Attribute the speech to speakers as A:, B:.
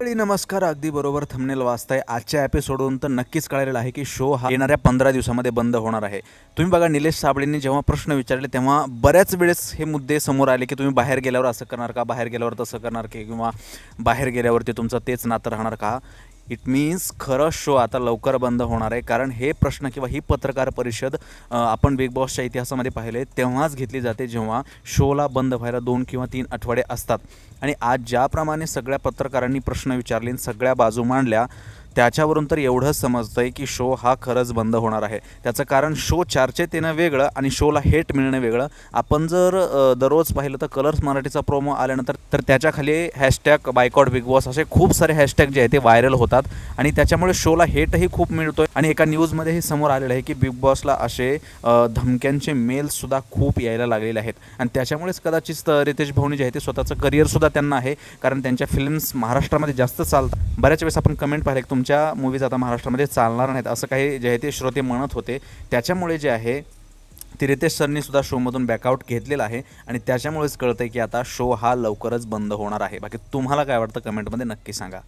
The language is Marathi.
A: मंडळी, नमस्कार. अगदी बरोबर थंबनेल वाचताय आजच्या एपिसोडवरून तर नक्कीच कळलेलं आहे की शो हा येणाऱ्या पंधरा दिवसामध्ये बंद होणार आहे. तुम्ही बघा निलेश साबळेंनी जेव्हा प्रश्न विचारले तेव्हा बऱ्याच वेळेस हे मुद्दे समोर आले की तुम्ही बाहेर गेल्यावर असं करणार का बाहेर गेल्यावर तसं करणार की किंवा बाहेर गेल्यावरती तुमचं तेच नातं राहणार का? इट मीन्स खरं शो आता लवकर बंद होणार आहे. कारण हे प्रश्न किंवा ही पत्रकार परिषद आपण बिग बॉसच्या इतिहासामध्ये पाहिले तेव्हाच घेतली जाते जेव्हा शोला बंद व्हायला दोन किंवा तीन आठवडे असतात. आणि आज ज्याप्रमाणे सगळ्या पत्रकारांनी प्रश्न विचारले सगळ्या बाजू मांडल्या त्याच्यावरून तर एवढंच समजतं आहे की शो हा खरंच बंद होणार आहे. त्याचं कारण शो चर्चेत वेगळं आणि शोला हेट मिळणं वेगळं. आपण जर दररोज पाहिलं तर कलर्स मराठीचा प्रोमो आल्यानंतर तर त्याच्याखाली हॅशटॅग बायकॉट बिग बॉस असे खूप सारे हॅशटॅग जे आहे ते व्हायरल होतात. आणि त्याच्यामुळे शोला हेटही खूप मिळतो आहे आणि एका न्यूजमध्ये हे समोर आलेलं आहे की बिग बॉसला असे धमक्यांचे मेल्ससुद्धा खूप यायला लागलेले आहेत. आणि त्याच्यामुळेच कदाचित रितेश भाऊनी जे आहे ते स्वतःचं करिअरसुद्धा त्यांना आहे. कारण त्यांच्या फिल्म्स महाराष्ट्रामध्ये जास्त चालतात. बऱ्याच वेळेस आपण कमेंट पाहिले की तुमच्या मूवीज आता महाराष्ट्रामध्ये चालणार नाहीत. असं काही जे आहे ते श्रोते म्हणत होते. त्याच्यामुळे जे आहे ती रितेश सरनी सुद्धा शोमधून बॅकआउट घेतलेला आहे. आणि त्याच्यामुळेच कळतंय की आता शो हा लवकरच बंद होणार आहे. बाकी तुम्हाला काय वाटतं? कमेंटमध्ये नक्की सांगा.